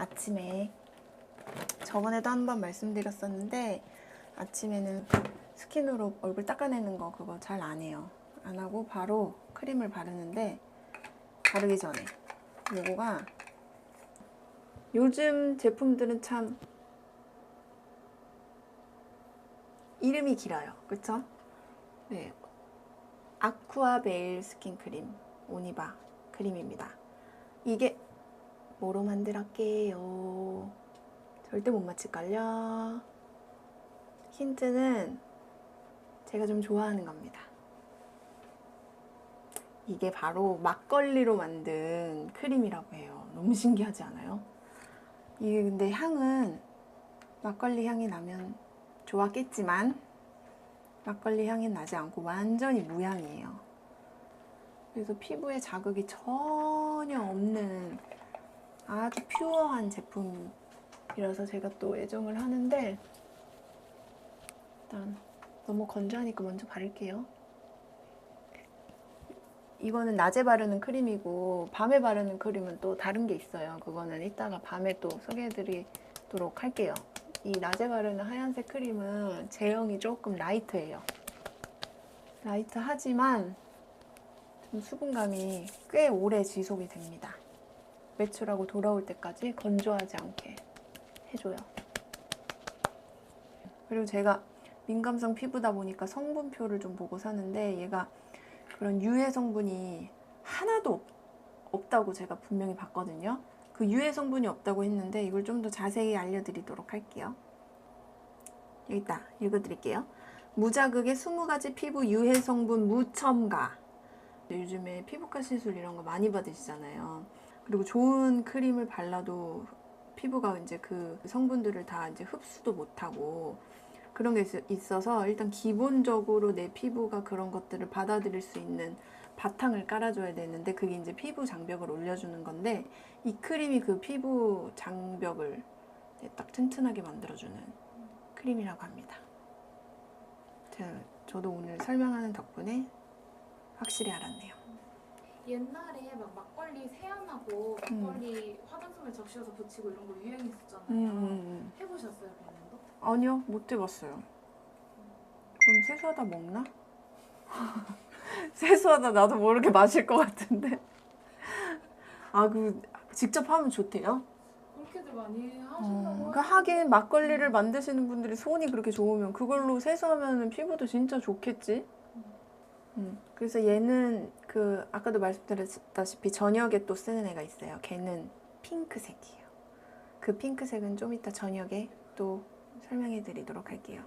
아침에 저번에도 한 번 말씀드렸었는데 아침에는 스킨으로 얼굴 닦아내는 거 그거 잘 안 해요. 안 하고 바로 크림을 바르는데 바르기 전에 요거가 요즘 제품들은 참 이름이 길어요. 그쵸? 네. 아쿠아 베일 스킨 크림 오니바 크림입니다. 이게 뭐로 만들었게요? 절대 못 맞힐걸요? 힌트는 제가 좀 좋아하는 겁니다. 이게 바로 막걸리로 만든 크림이라고 해요. 너무 신기하지 않아요? 이게 근데 향은 막걸리 향이 나면 좋았겠지만 막걸리 향이 나지 않고 완전히 무향이에요. 그래서 피부에 자극이 전혀 없는 아주 퓨어한 제품이라서 제가 또 애정을 하는데 일단 너무 건조하니까 먼저 바를게요. 이거는 낮에 바르는 크림이고 밤에 바르는 크림은 또 다른 게 있어요. 그거는 이따가 밤에 또 소개해드리도록 할게요. 이 낮에 바르는 하얀색 크림은 제형이 조금 라이트해요. 라이트하지만 좀 수분감이 꽤 오래 지속이 됩니다. 외출하고 돌아올 때까지 건조하지 않게 해줘요. 그리고 제가 민감성 피부다 보니까 성분표를 좀 보고 사는데 얘가 그런 유해 성분이 하나도 없- 없다고 제가 분명히 봤거든요. 그 유해 성분이 없다고 했는데 이걸 좀 더 자세히 알려드리도록 할게요. 여기 있다. 읽어드릴게요. 무자극의 20가지 피부 유해 성분 무첨가. 요즘에 피부과 시술 이런 거 많이 받으시잖아요. 그리고 좋은 크림을 발라도 피부가 이제 그 성분들을 다 이제 흡수도 못하고 그런 게 있- 있어서 일단 기본적으로 내 피부가 그런 것들을 받아들일 수 있는 바탕을 깔아줘야 되는데 그게 이제 피부 장벽을 올려주는 건데 이 크림이 그 피부 장벽을 딱 튼튼하게 만들어주는 크림이라고 합니다. 저도 오늘 설명하는 덕분에 확실히 알았네요. 옛날에 막 막걸리 세안하고 음. 막걸리 화장솜에 적셔서 붙이고 이런 거 유행했었잖아요. 음, 해보셨어요, 그러면도? 아니요, 못 해봤어요. 그럼 세수하다 먹나? 세수하다 나도 모르게 마실 것 같은데. 아, 그 직접 하면 좋대요. 그렇게들 많이 어, 하신다고 그러니까 하긴 막걸리를 만드시는 분들이 손이 그렇게 좋으면 그걸로 세수하면 피부도 진짜 좋겠지. 음, 그래서 얘는 그 아까도 말씀드렸다시피 저녁에 또 쓰는 애가 있어요. 걔는 핑크색이에요. 그 핑크색은 좀 이따 저녁에 또 설명해 드리도록 할게요.